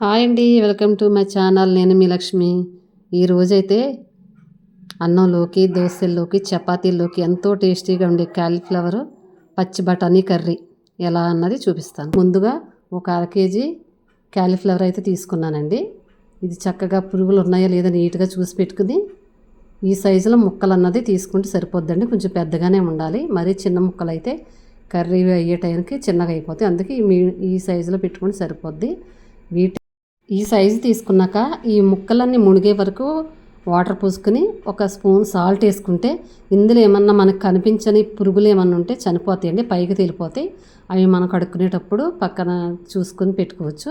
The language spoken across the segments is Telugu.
హాయ్ అండి వెల్కమ్ టు మై ఛానల్. నేను మీ లక్ష్మి. ఈరోజైతే అన్నంలోకి దోశల్లోకి చపాతీల్లోకి ఎంతో టేస్టీగా ఉండే క్యాలీఫ్లవర్ పచ్చి బఠానీ కర్రీ ఎలా అన్నది చూపిస్తాను. ముందుగా ఒక అర కేజీ క్యాలీఫ్లవర్ అయితే తీసుకున్నానండి. ఇది చక్కగా పురుగులు ఉన్నాయా లేదా నీట్గా చూసి పెట్టుకుని ఈ సైజులో ముక్కలు అన్నది తీసుకుంటే సరిపోద్దండి. కొంచెం పెద్దగానే ఉండాలి. మరీ చిన్న ముక్కలు అయితే కర్రీ అయ్యే టైంకి చిన్నగా అయిపోతాయి. అందుకే మీ ఈ సైజులో పెట్టుకుంటే సరిపోద్ది. వీటి ఈ సైజు తీసుకున్నాక ఈ ముక్కలన్నీ మునిగే వరకు వాటర్ పోసుకుని ఒక స్పూన్ సాల్ట్ వేసుకుంటే ఇందులో ఏమన్నా మనకు కనిపించని పురుగులు ఏమన్నా ఉంటే చనిపోతాయండి పైకి తేలిపోతాయి. అవి మనం కడుక్కునేటప్పుడు పక్కన చూసుకొని పెట్టుకోవచ్చు.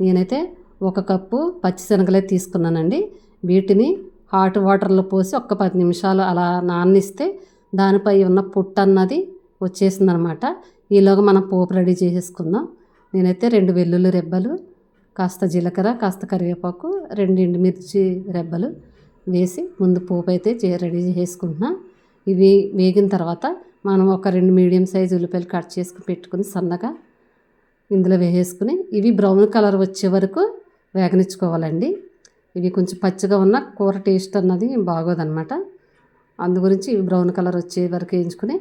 నేనైతే ఒక కప్పు పచ్చిశనగలే తీసుకున్నానండి. వీటిని హాట్ వాటర్లో పోసి ఒక్క పది నిమిషాలు అలా నాననిస్తే దానిపై ఉన్న పుట్ట అన్నది వచ్చేసిందనమాట. ఈలోగా మనం పోపు రెడీ చేసేసుకుందాం. నేనైతే రెండు వెల్లుల్లి రెబ్బలు కాస్త జీలకర్ర కాస్త కరివేపాకు రెండు ఎండుమిర్చి రెబ్బలు వేసి ముందు పోపు అయితే చే రెడీ చేసుకుంటున్నా. ఇవి వేగిన తర్వాత మనం ఒక రెండు మీడియం సైజు ఉల్లిపాయలు కట్ చేసుకుని పెట్టుకుని సన్నగా ఇందులో వేసేసుకుని ఇవి బ్రౌన్ కలర్ వచ్చే వరకు వేగనిచ్చుకోవాలండి. ఇవి కొంచెం పచ్చిగా ఉన్న కూర టేస్ట్ అన్నది బాగోదన్నమాట. అందు గురించి ఇవి బ్రౌన్ కలర్ వచ్చే వరకు వేయించుకుని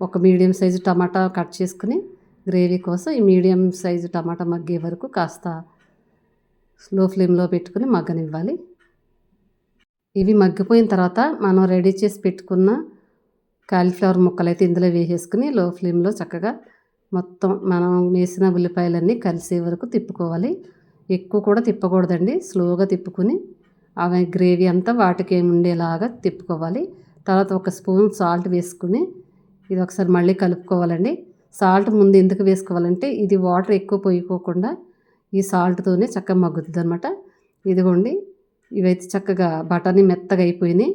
ఒక మీడియం సైజు టమాటా కట్ చేసుకుని గ్రేవీ కోసం ఈ మీడియం సైజు టమాటా మగ్గే వరకు కాస్త స్లో ఫ్లేమ్లో పెట్టుకుని మగ్గనివ్వాలి. ఇవి మగ్గిపోయిన తర్వాత మనం రెడీ చేసి పెట్టుకున్న కాలీఫ్లవర్ ముక్కలు అయితే ఇందులో వేసేసుకుని లో ఫ్లేమ్లో చక్కగా మొత్తం మనం వేసిన ఉల్లిపాయలన్నీ కలిసే వరకు తిప్పుకోవాలి. ఎక్కువ కూడా తిప్పకూడదండి. స్లోగా తిప్పుకుని అవి గ్రేవీ అంతా వాటికి ఉండేలాగా తిప్పుకోవాలి. తర్వాత ఒక స్పూన్ సాల్ట్ వేసుకుని ఇది ఒకసారి మళ్ళీ కలుపుకోవాలండి. సాల్ట్ ముందు ఎందుకు వేసుకోవాలంటే ఇది వాటర్ ఎక్కువ పోయిపోకుండా ఈ సాల్ట్తోనే చక్కగా మగ్గుతుంది అనమాట ఇదిగోండి ఇవైతే చక్కగా బఠానీ మెత్తగా అయిపోయినాయి.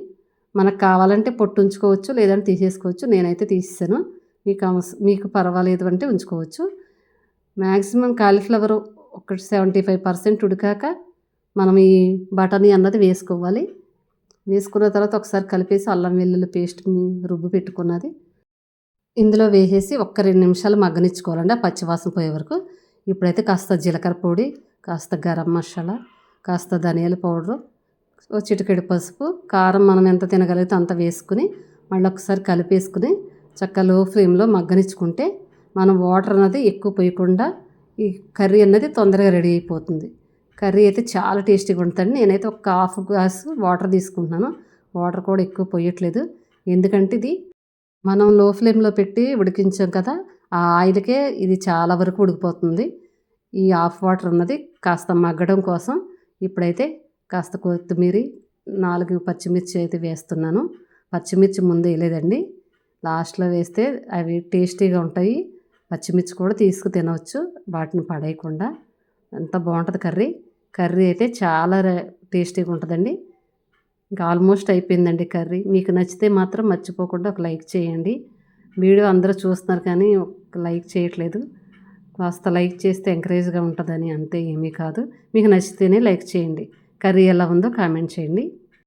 మనకు కావాలంటే పొట్టు ఉంచుకోవచ్చు లేదంటే తీసేసుకోవచ్చు. నేనైతే తీసేసాను. మీకు మీకు పర్వాలేదు అంటే ఉంచుకోవచ్చు. మ్యాక్సిమం కాలీఫ్లవర్ ఒక సెవెంటీ ఫైవ్ పర్సెంట్ ఉడికాక మనం ఈ బఠానీ అన్నది వేసుకోవాలి. వేసుకున్న తర్వాత ఒకసారి కలిపేసి అల్లం వెల్లుల్లి పేస్ట్ రుబ్బు పెట్టుకున్నది. ఇందులో వేసేసి ఒక్క రెండు నిమిషాలు మగ్గనిచ్చుకోవాలండి ఆ పచ్చివాసన పోయే వరకు. ఇప్పుడైతే కాస్త జీలకర్ర పొడి కాస్త గరం మసాలా కాస్త ధనియాల పౌడరు చిటికెడు పసుపు కారం మనం ఎంత తినగలిగితే అంత వేసుకుని మళ్ళీ ఒకసారి కలిపేసుకుని చక్కగా లో ఫ్లేమ్లో మగ్గనిచ్చుకుంటే మనం వాటర్ అనేది ఎక్కువ పోయకుండా ఈ కర్రీ అనేది తొందరగా రెడీ అయిపోతుంది. కర్రీ అయితే చాలా టేస్టీగా ఉంటుందండి. నేనైతే ఒక హాఫ్ గ్లాస్ వాటర్ తీసుకుంటున్నాను. వాటర్ కూడా ఎక్కువ పోయట్లేదు. ఎందుకంటే ఇది మనం లో ఫ్లేమ్లో పెట్టి ఉడికించాం కదా ఆ ఆయిల్కే ఇది చాలా వరకు ఉడికిపోతుంది. ఈ హాఫ్ వాటర్ ఉన్నది కాస్త మగ్గడం కోసం ఇప్పుడైతే కాస్త కొత్తిమీర నాలుగు పచ్చిమిర్చి అయితే వేస్తున్నాను. పచ్చిమిర్చి ముందు వేయలేదండి. లాస్ట్లో వేస్తే అవి టేస్టీగా ఉంటాయి. పచ్చిమిర్చి కూడా తీసుకు తినవచ్చు. వాటిని పడేయకుండా. ఎంత బాగుంటుంది కర్రీ. కర్రీ అయితే చాలా టేస్టీగా ఉంటుందండి. ఇంకా ఆల్మోస్ట్ అయిపోయిందండి కర్రీ. మీకు నచ్చితే మాత్రం మర్చిపోకుండా ఒక లైక్ చేయండి. వీడియో అందరూ చూస్తున్నారు కానీ లైక్ చేయట్లేదు. కాస్త లైక్ చేస్తే ఎంకరేజ్గా ఉంటుందని అంతే ఏమీ కాదు. మీకు నచ్చితేనే లైక్ చేయండి. కర్రీ ఎలా ఉందో కామెంట్ చేయండి.